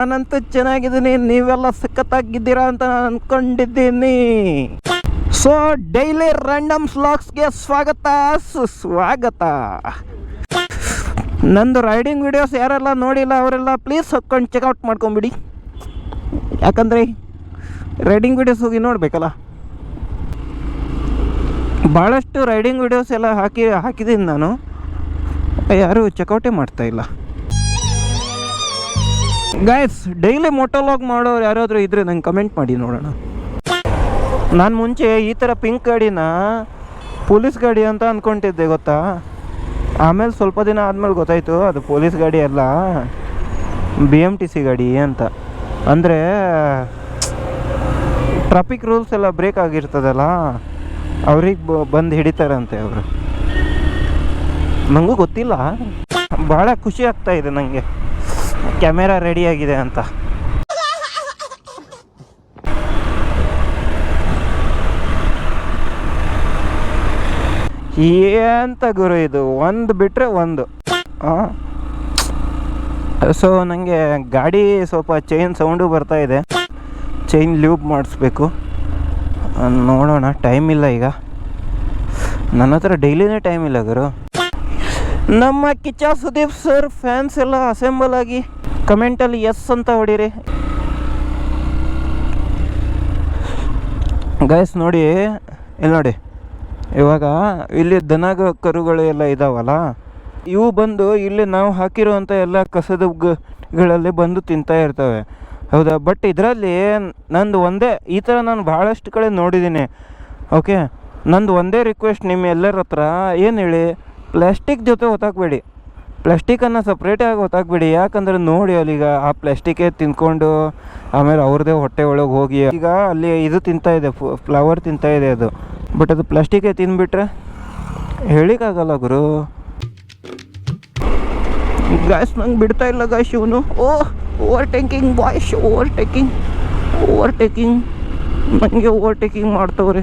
ನಾನಂತೂ ಚೆನ್ನಾಗಿದ್ದೀನಿ, ನೀವೆಲ್ಲ ಸಖತ್ತಾಗಿದ್ದೀರಾ ಅಂತ ನಾನು ಅನ್ಕೊಂಡಿದ್ದೀನಿ. ಸೊ ಡೈಲಿ ರ್ಯಾಂಡಮ್ ಸ್ಲಾಗ್ಸ್ಗೆ ಸ್ವಾಗತ, ಸುಸ್ವಾಗತ. ನಂದು ರೈಡಿಂಗ್ ವಿಡಿಯೋಸ್ ಯಾರೆಲ್ಲ ನೋಡಿಲ್ಲ ಅವರೆಲ್ಲ ಪ್ಲೀಸ್ ಹೊಕ್ಕೊಂಡು ಚೆಕ್ಔಟ್ ಮಾಡ್ಕೊಂಬಿಡಿ. ಯಾಕಂದರೆ ರೈಡಿಂಗ್ ವಿಡಿಯೋಸ್ ಹೋಗಿ ನೋಡಬೇಕಲ್ಲ. ಭಾಳಷ್ಟು ರೈಡಿಂಗ್ ವಿಡಿಯೋಸ್ ಎಲ್ಲ ಹಾಕಿ, ಹಾಕಿದ್ದೀನಿ ನಾನು. ಯಾರೂ ಮಾಡ್ತಾ ಗೈಸ್ ಡೈಲಿ ಮೋಟೋಲಾಗ್ ಮಾಡೋರು ಯಾರಾದರೂ ಇದ್ರೆ ನಂಗೆ ಕಮೆಂಟ್ ಮಾಡಿ ನೋಡೋಣ. ನಾನು ಮುಂಚೆ ಈ ಥರ ಪಿಂಕ್ ಗಾಡಿನ ಪೊಲೀಸ್ ಗಾಡಿ ಅಂತ ಅಂದ್ಕೊಂಡಿದ್ದೆ ಗೊತ್ತಾ? ಆಮೇಲೆ ಸ್ವಲ್ಪ ದಿನ ಆದಮೇಲೆ ಗೊತ್ತಾಯಿತು, ಅದು ಪೊಲೀಸ್ ಗಾಡಿ ಅಲ್ಲ ಬಿ ಎಂ ಟಿ ಸಿ ಗಾಡಿ ಅಂತ. ಅಂದರೆ ಟ್ರಾಫಿಕ್ ರೂಲ್ಸ್ ಎಲ್ಲ ಬ್ರೇಕ್ ಆಗಿರ್ತದಲ್ಲ, ಅವ್ರಿಗೆ ಬಂದು ಹಿಡಿತಾರಂತೆ ಅವರು. ನನಗೂ ಗೊತ್ತಿಲ್ಲ. ಭಾಳ ಖುಷಿ ಆಗ್ತಾ ಇದೆ ನನಗೆ ಕ್ಯಾಮೆರಾ ರೆಡಿ ಆಗಿದೆ ಅಂತ. ಏನಂತ ಗುರು ಇದು? ಒಂದು ಬಿಟ್ಟರೆ ಒಂದು. ಸೊ ನನಗೆ ಗಾಡಿ ಸ್ವಲ್ಪ ಚೈನ್ ಸೌಂಡು ಬರ್ತಾ ಇದೆ. ಚೈನ್ ಲೂಪ್ ಮಾಡಿಸ್ಬೇಕು. ನೋಡೋಣ ಟೈಮ್ ಇಲ್ಲ ಈಗ. ನನ್ನ ಹತ್ರ ಡೈಲಿನೇ ಟೈಮ್ ಇಲ್ಲ ಗುರು. ನಮ್ಮ ಕಿಚ್ಚ ಸುದೀಪ್ ಸರ್ ಫ್ಯಾನ್ಸ್ ಎಲ್ಲ ಅಸೆಂಬಲ್ ಆಗಿ ಕಮೆಂಟಲ್ಲಿ ಎಸ್ ಅಂತ ಹೊಡೀರಿ. ಗೈಸ್ ನೋಡಿ, ಇಲ್ಲಿ ನೋಡಿ. ಇವಾಗ ಇಲ್ಲಿ ದನ ಕರುಗಳು ಎಲ್ಲ ಇದಾವಲ್ಲ, ಇವು ಬಂದು ಇಲ್ಲಿ ನಾವು ಹಾಕಿರುವಂಥ ಎಲ್ಲ ಕಸದ ಗಳಲ್ಲಿ ಬಂದು ತಿಂತಾ ಇರ್ತವೆ. ಹೌದಾ? ಬಟ್ ಇದರಲ್ಲಿ ನಂದು ಒಂದೇ, ಈ ಥರ ನಾನು ಭಾಳಷ್ಟು ಕಡೆ ನೋಡಿದ್ದೀನಿ ಓಕೆ ನಂದು ಒಂದೇ ರಿಕ್ವೆಸ್ಟ್ ನಿಮ್ಮ ಎಲ್ಲರ ಹತ್ರ, ಏನು ಹೇಳಿ? ಪ್ಲಾಸ್ಟಿಕ್ ಜೊತೆ ಹೊತ್ತಾಕ್ಬೇಡಿ. ಪ್ಲಾಸ್ಟಿಕನ್ನು ಸಪ್ರೇಟಾಗಿ ಹೊತ್ತಾಕ್ಬೇಡಿ. ಯಾಕಂದ್ರೆ ನೋಡಿ ಅಲ್ಲಿಗ ಆ ಪ್ಲ್ಯಾಸ್ಟಿಕೇ ತಿನ್ಕೊಂಡು ಆಮೇಲೆ ಅವ್ರದ್ದೇ ಹೊಟ್ಟೆ ಒಳಗೆ ಹೋಗಿ ಈಗ ಅಲ್ಲಿ ಇದು ತಿಂತಾ ಇದೆ ಫ್ಲವರ್ ತಿಂತಾ ಇದೆ ಅದು. ಬಟ್ ಅದು ಪ್ಲ್ಯಾಸ್ಟಿಕೇ ತಿಂದುಬಿಟ್ರೆ ಹೇಳಿಕ್ಕಾಗಲ್ಲ ಗುರು. ಗ್ಯಾಸ್ ನಂಗೆ ಬಿಡ್ತಾ ಇಲ್ಲ ಗಾಯ್ಸ್ ಇವನು. Oh overtaking boys overtaking overtaking ನನಗೆ ಓವರ್ ಟೇಕಿಂಗ್ ಮಾಡ್ತವ್ರೆ.